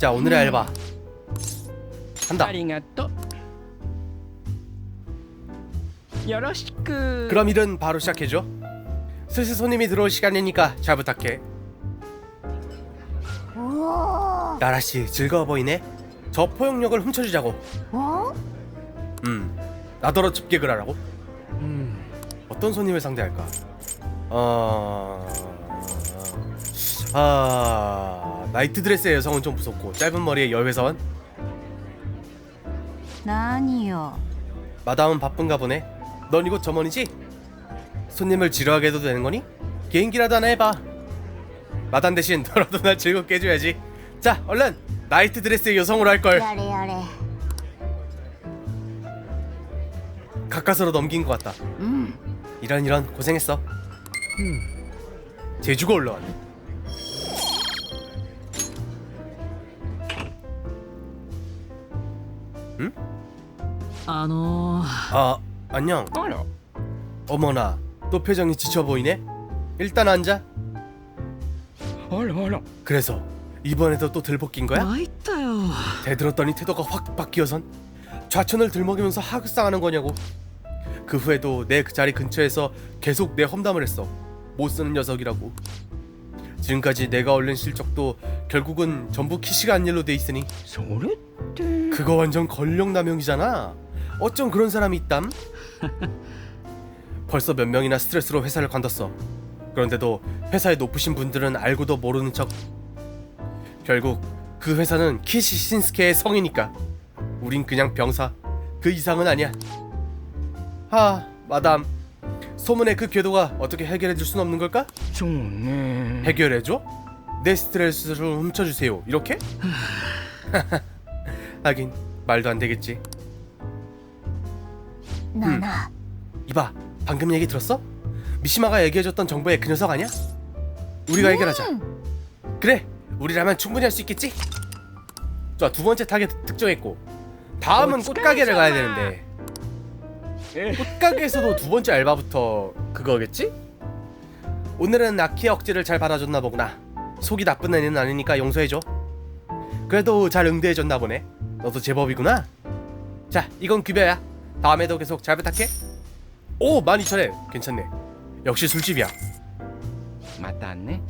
자 오늘의 알바 간다. 그럼 일은 바로 시작해줘. 슬슬 손님이 들어올 시간이니까 잘 부탁해. 나라 씨 즐거워 보이네. 저 포용력을 훔쳐주자고. 어? 음, 나더러 집객을 하라고. 음, 어떤 손님을 상대할까? 어, 아, 나이트 드레스의 여성은 좀 무섭고 짧은 머리의 여회사원? 나니요. 마담은 바쁜가 보네. 넌 이곳 점원이지? 손님을 지루하게 해도 되는 거니? 개인기라도 하나 해봐. 마담 대신 너라도 날 즐겁게 해줘야지. 자, 얼른 나이트 드레스의 여성으로 할 걸. 야래 야래. 가까스로 넘긴 것 같다. 음. 이런 이런 고생했어. 제주가 올라왔네. 아, 너... 아, 안녕. 어머나, 또 표정이 지쳐 보이네. 일단 앉아. 그래서 이번에도 또 들볶인 거야? 나있다요. 대들었더니 태도가 확 바뀌어선 좌천을 들먹이면서 하극상하는 거냐고. 그 후에도 내 그 자리 근처에서 계속 내 험담을 했어. 못 쓰는 녀석이라고. 지금까지 내가 올린 실적도 결국은 전부 키시가 안 일로 돼 있으니. 소렛 그거 완전 권력 남용이잖아. 어쩜 그런 사람이 있담? 벌써 몇 명이나 스트레스로 회사를 관뒀어. 그런데도 회사에 높으신 분들은 알고도 모르는 척. 결국 그 회사는 키시 신스케의 성이니까. 우린 그냥 병사. 그 이상은 아니야. 하, 마담. 소문의 그 궤도가 어떻게 해결해 줄 순 없는 걸까? 해결해 줘? 내 스트레스를 훔쳐 주세요. 이렇게? 하긴 말도 안 되겠지. 나나 음. 이봐, 방금 얘기 들었어? 미시마가 얘기해줬던 정보의 그 녀석 아니야? 우리가 음. 해결하자. 그래, 우리라면 충분히 할 수 있겠지? 자, 두 번째 타겟 특정했고 다음은 꽃가게를 가야 되는데 예. 꽃가게에서도 두 번째 알바부터 그거겠지? 오늘은 아키의 억지를 잘 받아줬나 보구나. 속이 나쁜 애는 아니니까 용서해줘. 그래도 잘 응대해줬나 보네. 너도 제법이구나. 자, 이건 급여야. 다음에도 계속 잘 부탁해. 오, 12,000엔. 괜찮네. 역시 술집이야. 맞다 안네.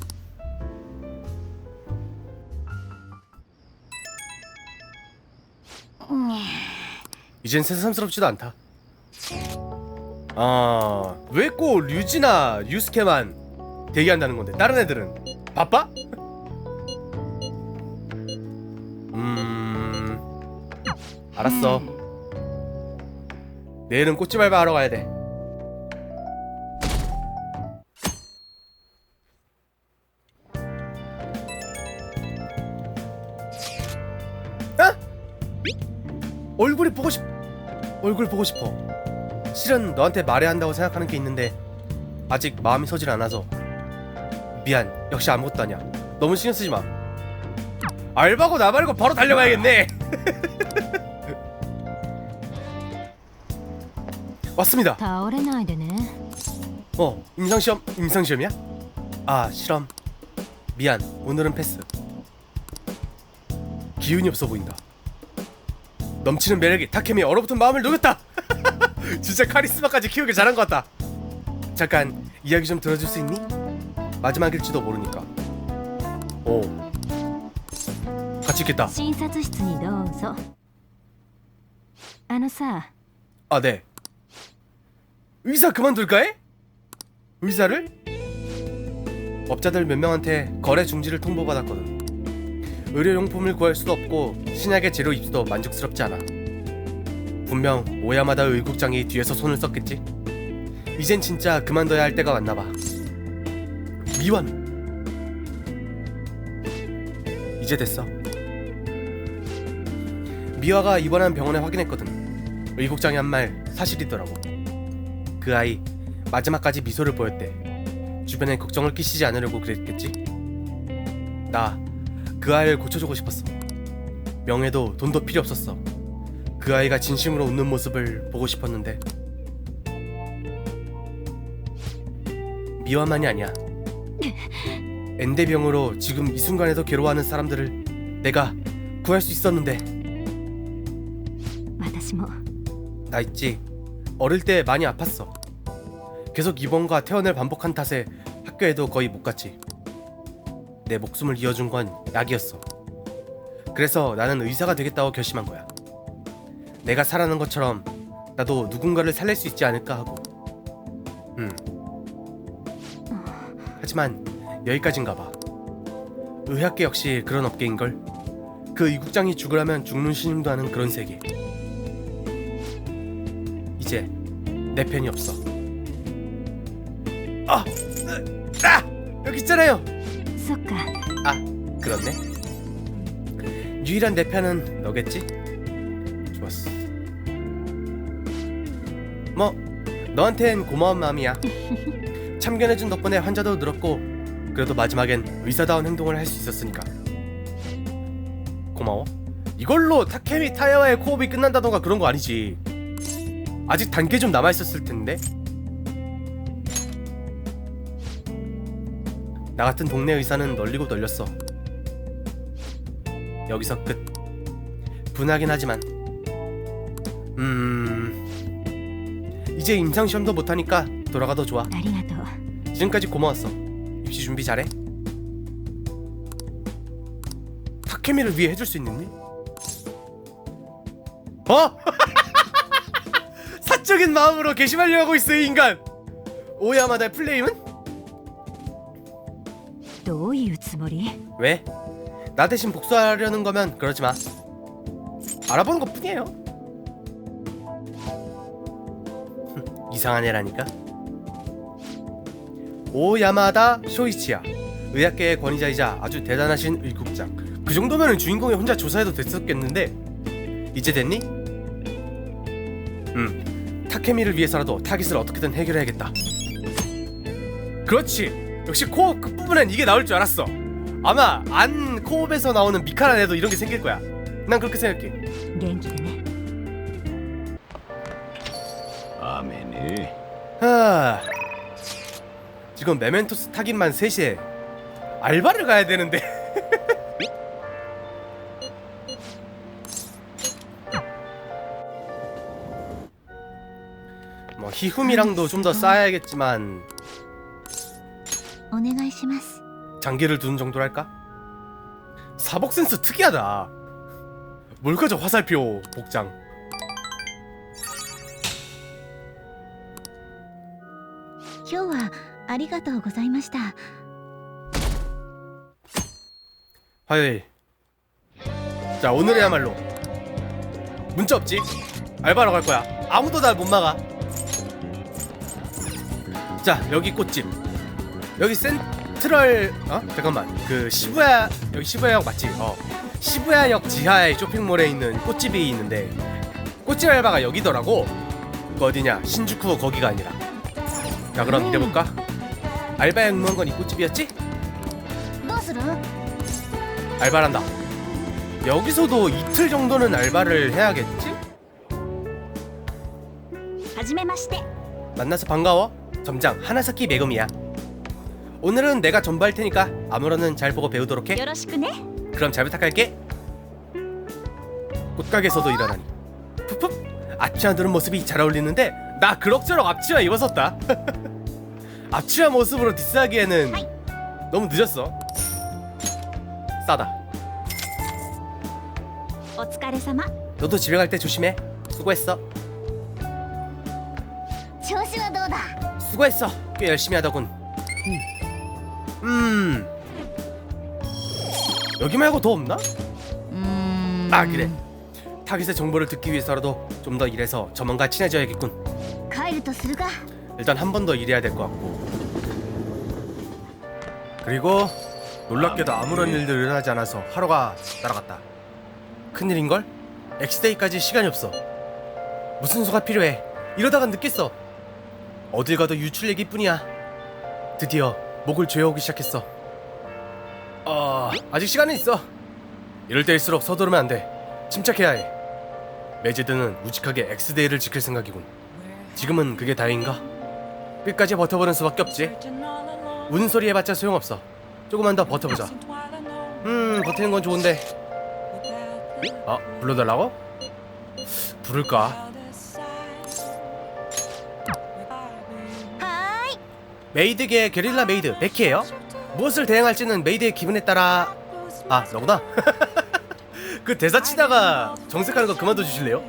이젠 새삼스럽지도 않다. 아, 왜 꼭 류지나 유스케만 대기한다는 건데 다른 애들은 바빠? 알았어. 내일은 꽃집 알바하러 가야 돼. 아? 얼굴이 보고 싶 얼굴 보고 싶어. 실은 너한테 말해야 한다고 생각하는 게 있는데 아직 마음이 서질 않아서. 미안 역시 아무것도 아니야. 너무 신경 쓰지 마. 알바고 나 말고 바로 달려가야겠네 왔습니다 倒れないでね 어 임상시험 임상시험이야? 아 실험 미안 오늘은 패스 기운이 없어 보인다 넘치는 매력이 타케미의 얼어붙은 마음을 녹였다 진짜 카리스마까지 키우길 잘한 것 같다 잠깐 이야기 좀 들어줄 수 있니? 마지막일지도 모르니까 오 같이 있겠다 診察室にどうぞあのさ 아 네 의사 그만둘까 해? 의사를? 업자들 몇 명한테 거래 중지를 통보받았거든. 의료용품을 구할 수도 없고 신약의 재료 입수도 만족스럽지 않아. 분명 오야마다 의국장이 뒤에서 손을 썼겠지. 이젠 진짜 그만둬야 할 때가 왔나 봐. 미완! 이제 됐어. 미화가 입원한 병원에 확인했거든. 의국장이 한 말 사실이더라고 그 아이 마지막까지 미소를 보였대. 주변에 걱정을 끼치지 않으려고 그랬겠지? 나 그 아이를 고쳐주고 싶었어. 명예도 돈도 필요 없었어. 그 아이가 진심으로 웃는 모습을 보고 싶었는데. 미화만이 아니야. 엔데병으로 지금 이 순간에도 괴로워하는 사람들을 내가 구할 수 있었는데. 나 있지. 어릴 때 많이 아팠어 계속 입원과 퇴원을 반복한 탓에 학교에도 거의 못 갔지. 내 목숨을 이어준 건 약이었어. 그래서 나는 의사가 되겠다고 결심한 거야. 내가 살아난 것처럼 나도 누군가를 살릴 수 있지 않을까 하고. 음. 하지만 여기까진가 봐. 의학계 역시 그런 업계인 걸? 그 이국장이 죽으라면 죽는 신임도 하는 그런 세계. 이제 내 편이 없어. 아, 아, 여기 있잖아요. そっか 아, 그렇네. 유일한 내 편은 너겠지? 좋았어. 뭐, 너한텐 고마운 마음이야. 참견해준 덕분에 환자도 늘었고, 그래도 마지막엔 의사다운 행동을 할 수 있었으니까. 고마워. 이걸로 타케미 타야와의 코업이 끝난다던가 그런 거 아니지. 아직 단계 좀 남아 있었을 텐데. 나 같은 동네 의사는 널리고 널렸어. 여기서 끝. 분하긴 하지만. 음. 이제 임상시험도 못하니까 돌아가도 좋아. 아리가토. 지금까지 고마웠어. 입시 준비 잘해. 타케미를 위해 해줄 수 있는 일? 어? 사적인 마음으로 게시하려 하고 있어 이 인간. 오야마다 플레임은? どういうつもり 왜? 나 대신 복수하려는 거면 그러지 마. 알아보는 것 뿐이에요. 이상한 애라니까. 오야마다 쇼이치야. 의학계의 권위자이자 아주 대단하신 의국장. 그 정도면 주인공이 혼자 조사해도 됐었겠는데 이제 됐니? 음, 타케미를 위해서라도 타깃을 어떻게든 해결해야겠다. 그렇지. 역시 코어 끝부분엔 이게 나올 줄 알았어. 아마 안 코업에서 나오는 미카라 애도 이런 게 생길 거야. 난 그렇게 생각해. 元気でね雨ね 하... 지금 메멘토스 타깃만 3시에 알바를 가야 되는데 뭐 희흠이랑도 좀 더 쌓아야겠지만 お願いします 장기를 두는 정도랄까? 사복 센스 특이하다 뭘 가져 화살표 복장 今日はありがとうございました 화요일 자 오늘이야말로 문자 없지? 알바로 갈 거야 아무도 날 못 막아 자 여기 꽃집 여기 센트럴 어? 잠깐만 그 시부야 여기 시부야역 맞지? 어 시부야역 지하에 쇼핑몰에 있는 꽃집이 있는데 꽃집 알바가 여기더라고 그 어디냐 신주쿠 거기가 아니라 자 그럼 음. 이래볼까? 알바에 응모한 건 이 꽃집이었지? どうする 알바란다. 여기서도 이틀 정도는 알바를 해야겠지? はじめまして 만나서 반가워. 점장 하나사키 매금이야. 오늘은 내가 전부할 테니까 아무런은 잘 보고 배우도록 해. 그럼 잘 부탁할게. 꽃가게에서도 일어나니. 푸푸. 앞치마 누른 모습이 잘 어울리는데 나 그럭저럭 앞치마 입었었다. 앞치마 모습으로 디스하기에는 너무 늦었어. 싸다. 너도 집에 갈 때 조심해. 수고했어. 수고했어. 꽤 열심히 하더군. 음. 여기 말고 더 없나? うーん 아 그래. 타깃의 정보를 듣기 위해서라도 좀 더 일해서 점원과 친해져야겠군. 帰るとするか 일단 한 번 더 일해야 될 것 같고. 그리고 놀랍게도 아무런 일도 일어나지 않아서 하루가 날아갔다. 큰일인걸? 엑스데이까지 시간이 없어. 무슨 수가 필요해. 이러다가 늦겠어. 어딜 가도 유출 얘기뿐이야. 드디어 목을 죄어오기 시작했어. 아, 아직 시간은 있어. 이럴 때일수록 서두르면 안 돼. 침착해야 해. 메지드는 우직하게 엑스데이를 지킬 생각이군. 지금은 그게 다행인가? 끝까지 버텨보는 수밖에 없지. 우는 소리 해봤자 소용없어. 조금만 더 버텨보자 음 버티는 건 좋은데 아 불러달라고? 부를까? 메이드계 게릴라 메이드 베키예요 무엇을 대행할지는 메이드의 기분에 따라 아 너구나 그 대사 치다가 정색하는 거 그만둬 주실래요?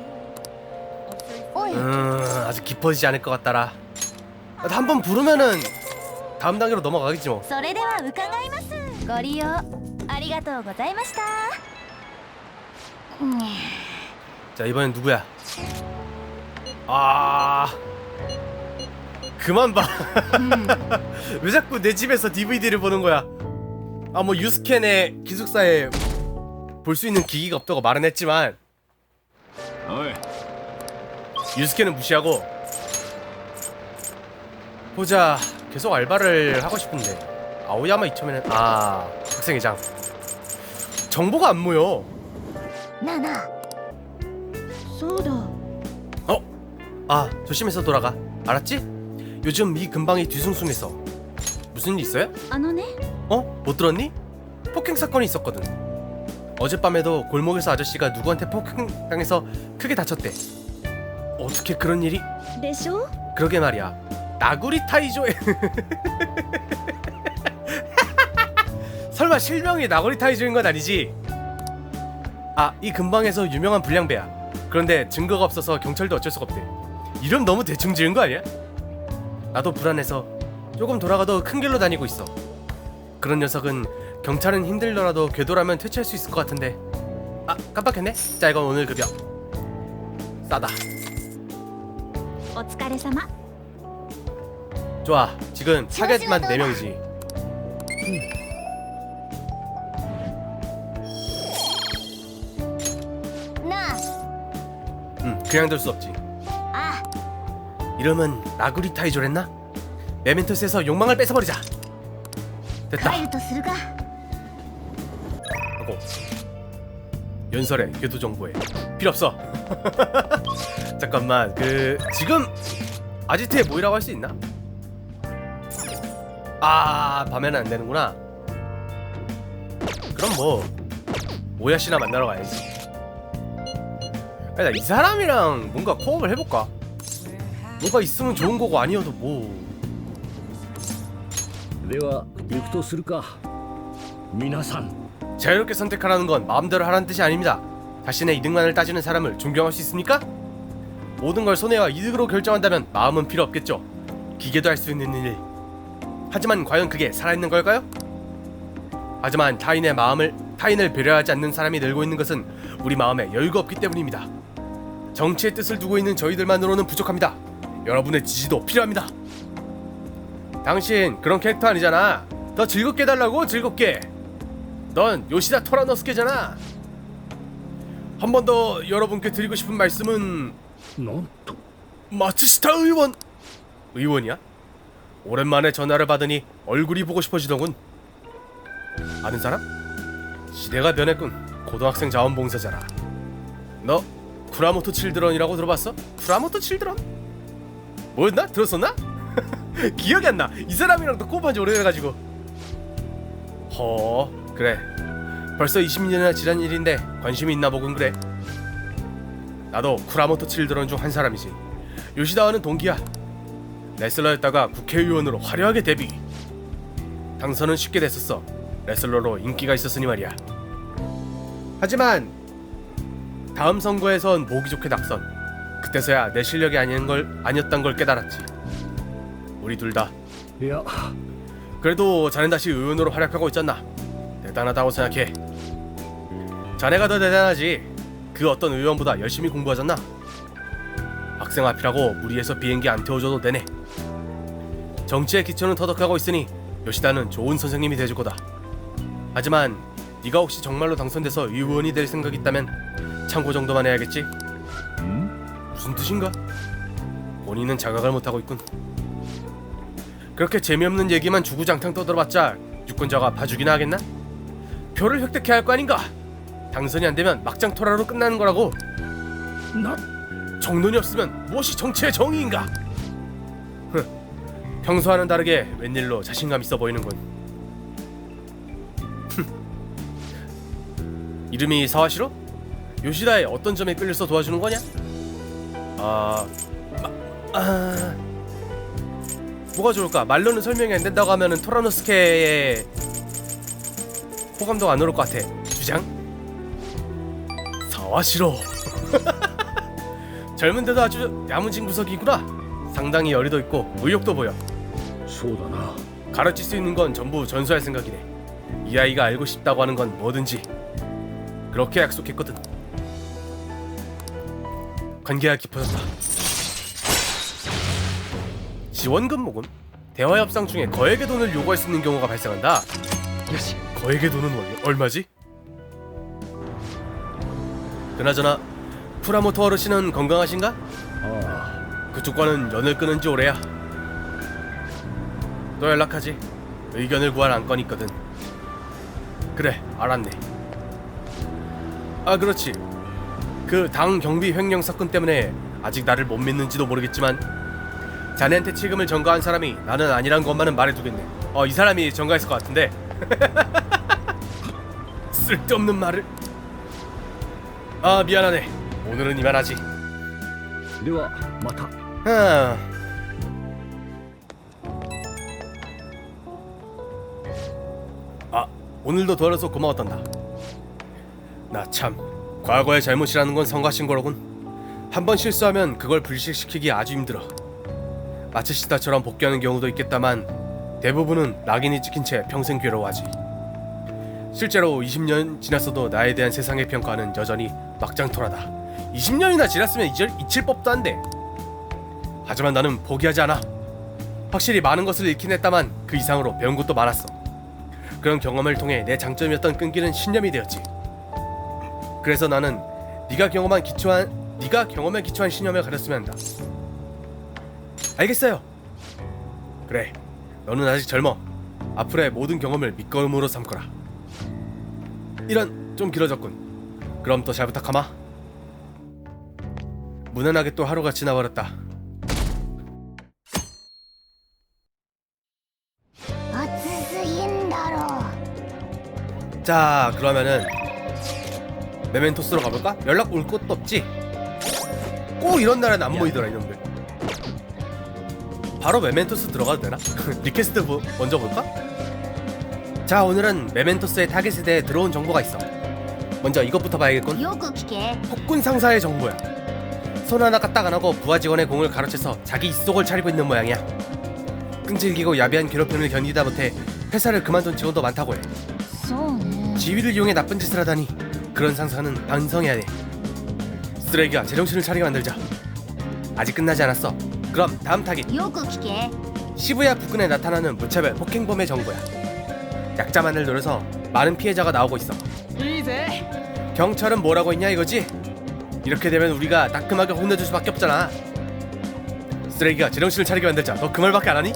おい 음 아직 깊어지지 않을 것 같다라 한 번 부르면은 다음 단계로 넘어가겠지 뭐 それでは伺いますご利用ありがとうございましたうん 자 이번엔 누구야? 아 그만 봐. 왜 자꾸 내 집에서 DVD를 보는 거야? 아 뭐 유스캔의 기숙사에 볼 수 있는 기기가 없다고 말은 했지만 おい 유스캔은 무시하고 보자 계속 알바를 하고 싶은데 아오야마 이첨에는 아 학생회장 정보가 안 모여 なあなあそうだ 어? 아 조심해서 돌아가 알았지? 요즘 미 근방이 뒤숭숭해서 무슨 일 있어요? 아노네? 어? 못 들었니? 폭행 사건이 있었거든 어젯밤에도 골목에서 아저씨가 누구한테 폭행당해서 크게 다쳤대 어떻게 그런 일이? 데쇼? 그러게 말이야 나구리 타이조에 설마 실명이 나구리 타이조인 건 아니지? 아, 이 근방에서 유명한 불량배야. 그런데 증거가 없어서 경찰도 어쩔 수가 없대. 이름 너무 대충 지은 거 아니야? 나도 불안해서 조금 돌아가도 큰 길로 다니고 있어 그런 녀석은 경찰은 힘들더라도 궤도라면 퇴치할 수 있을 것 같은데 아 깜빡했네 자 이건 오늘 급여 싸다 お疲れ様 좋아 지금 타겟만 4명이지な 응 그냥 둘 수 없지 ああ 이름은 라그리타이조 했나? 메멘토스에서 욕망을 뺏어버리자. 됐다. 하고 연설에 궤도 정보에 필요 없어. 잠깐만 그 지금 아지트에 모이라고 할 수 있나? 아 밤에는 안 되는구나. 그럼 뭐 오야 씨나 만나러 가야지. 야, 이 사람이랑 뭔가 코업을 해볼까? 뭐가 있으면 좋은 거고 아니어도 뭐 では行くとするか皆さん 자유롭게 선택하라는 건 마음대로 하라는 뜻이 아닙니다. 자신의 이득만을 따지는 사람을 존경할 수 있습니까? 모든 걸 손해와 이득으로 결정한다면 마음은 필요 없겠죠. 기계도 할 수 있는 일. 하지만 과연 그게 살아있는 걸까요? 하지만 타인의 마음을 타인을 배려하지 않는 사람이 늘고 있는 것은 우리 마음에 여유가 없기 때문입니다. 정치의 뜻을 두고 있는 저희들만으로는 부족합니다. 여러분의 지지도 필요합니다. 당신 그런 캐릭터 아니잖아. 더 즐겁게 달라고 즐겁게. 넌 요시다 토라노스케잖아. 한 번 더 여러분께 드리고 싶은 말씀은 넌또 마츠스타 의원 의원이야? 오랜만에 전화를 받으니 얼굴이 보고 싶어지더군. 아는 사람? 시대가 변했군. 고등학생 자원봉사자라. 너 쿠라모토 칠드런이라고 들어봤어? 쿠라모토 칠드런? 뭐였나? 들었었나? 기억이 안 나. 이 사람이랑 또 코업한 지 오래돼가지고. 허, 그래. 벌써 20년이나 지난 일인데 관심이 있나 보군 그래. 나도 쿠라모토 칠드런 중 한 사람이지. 요시다와는 동기야. 레슬러였다가 국회의원으로 화려하게 데뷔. 당선은 쉽게 됐었어. 레슬러로 인기가 있었으니 말이야. 하지만 다음 선거에선 보기 좋게 낙선. 그때서야 내 실력이 아닌 걸 아니었던 걸 깨달았지. 우리 둘 다. いや 그래도 자넨 다시 의원으로 활약하고 있잖아. 대단하다고 생각해. 자네가 더 대단하지. 그 어떤 의원보다 열심히 공부하잖아. 학생 앞이라고 무리해서 비행기 안 태워줘도 되네. 정치의 기초는 터득하고 있으니 요시다는 좋은 선생님이 돼줄 거다. 하지만 네가 혹시 정말로 당선돼서 의원이 될 생각 있다면 참고 정도만 해야겠지. ん 무슨 뜻인가? 본인은 자각을 못하고 있군. 그렇게 재미없는 얘기만 주구장창 떠들어봤자 유권자가 봐주기나 하겠나? 표를 획득해야 할 거 아닌가? 당선이 안 되면 막장 토라로 끝나는 거라고. な 정론이 없으면 무엇이 정치의 정의인가? 흥, 평소와는 다르게 웬일로 자신감 있어 보이는군. 이름이 사와시로? 요시다의 어떤 점에 끌려서 도와주는 거냐? 아, 마, 아 뭐가 좋을까? 말로는 설명이 안 된다고 하면은 토라노스케의 호감도가 안 오를 것 같아. 주장? 사와시로. 젊은데도 아주 야무진 구석이구나. 상당히 여리도 있고 의욕도 보여. 소다나. 가르칠 수 있는 건 전부 전수할 생각이네. 이 아이가 알고 싶다고 하는 건 뭐든지 그렇게 약속했거든. 관계가 깊어졌다. 지원금 모금? 대화 협상 중에 거액의 돈을 요구할 수 있는 경우가 발생한다. 요시 거액의 돈은 월- 얼마지? 그나저나 프라모토하루 씨는 건강하신가? あ 그쪽과는 연을 끊은 지 오래야. 또 연락하지. 의견을 구할 안건이 있거든. 그래, 알았네. 아, 그렇지. 그 당 경비 횡령 사건 때문에 아직 나를 못 믿는지도 모르겠지만 자네한테 책임을 전가한 사람이 나는 아니란 것만은 말해두겠네. 어, 이 사람이 전가했을 것 같은데. 쓸데없는 말을. 아, 미안하네. 오늘은 이만하지. 내가 맡아. 아. 아, 오늘도 도와줘서 고마웠단다. 나 참. 과거의 잘못이라는 건 성가신 거로군. 한번 실수하면 그걸 불식시키기 아주 힘들어. 마츠시타처럼 복귀하는 경우도 있겠다만 대부분은 낙인이 찍힌 채 평생 괴로워하지. 실제로 20년 지났어도 나에 대한 세상의 평가는 여전히 막장토라다. 20년이나 지났으면 잊을, 잊힐 법도 한데 하지만 나는 포기하지 않아. 확실히 많은 것을 잃긴 했다만 그 이상으로 배운 것도 많았어. 그런 경험을 통해 내 장점이었던 끈기는 신념이 되었지. 그래서 나는 네가 경험한 기초한 네가 경험에 기초한 신념을 가렸으면 한다. 알겠어요. 그래. 너는 아직 젊어. 앞으로의 모든 경험을 밑거름으로 삼거라. 이런 좀 길어졌군. 그럼 또 잘 부탁하마. 무난하게 또 하루가 지나버렸다. 자, 그러면은 메멘토스로 가볼까? 연락 올 것도 없지? 꼭 이런 날은 안 모이더라 이놈들. 바로 메멘토스 들어가도 되나? 리퀘스트 보, 먼저 볼까? 자 오늘은 메멘토스의 타겟에 대해 들어온 정보가 있어. 먼저 이것부터 봐야겠군. 폭군 상사의 정보야. 손 하나 까딱 안 하고 부하 직원의 공을 가로채서 자기 입속을 차리고 있는 모양이야. 끈질기고 야비한 괴롭힘을 견디다 못해 회사를 그만둔 직원도 많다고 해. 지위를 이용해 나쁜 짓을 하다니. 그런 상사는 반성해야 돼 쓰레기가 제정신을 차리게 만들자 아직 끝나지 않았어 그럼 다음 타깃 よく聞け 시부야 부근에 나타나는 무차별 폭행범의 정보야 약자만을 노려서 많은 피해자가 나오고 있어 いいぜ 경찰은 뭐라고 했냐 이거지? 이렇게 되면 우리가 따끔하게 혼내줄 수밖에 없잖아 쓰레기가 제정신을 차리게 만들자 너 그 말밖에 안 하니?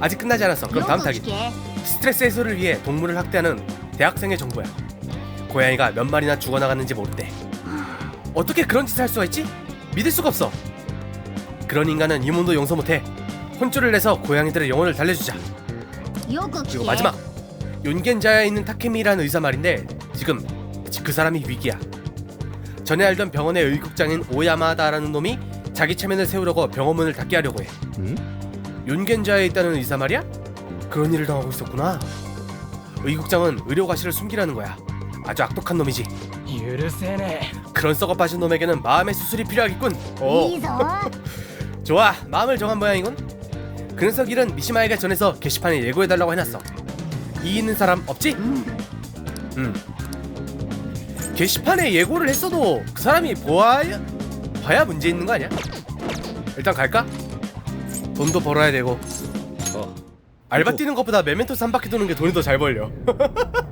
아직 끝나지 않았어 그럼 よ 다음 く 타깃 聞け 스트레스 해소를 위해 동물을 학대하는 대학생의 정보야. 고양이가 몇 마리나 죽어나갔는지 모를 때 어떻게 그런 짓을 할 수가 있지? 믿을 수가 없어. 그런 인간은 이 몸도 용서 못해. 혼쭐을 내서 고양이들의 영혼을 달래주자. 그리고 마지막 윤겐자에 있는 타케미라는 의사 말인데 지금 그 사람이 위기야. 전에 알던 병원의 의국장인 오야마다라는 놈이 자기 체면을 세우려고 병원문을 닫게 하려고 해. 응? 윤겐자에 있다는 의사 말이야? 그런 일을 당하고 있었구나. 의국장은 의료 과실을 숨기라는 거야. 아주 악독한 놈이지. 許せね 그런 썩어 빠진 놈에게는 마음의 수술이 필요하겠군. い 오, いぞ 좋아. 마음을 정한 모양이군. 그 녀석 일은 미시마에게 전해서 게시판에 예고해달라고 해놨어. 이 있는 사람 없지? 음. 게시판에 예고를 했어도 그 사람이 보아야 봐야 문제 있는 거 아니야? 일단 갈까? 돈도 벌어야 되고 あ 알바 뛰는 것보다 메멘토스 한 바퀴 도는 게 돈이 더 잘 벌려.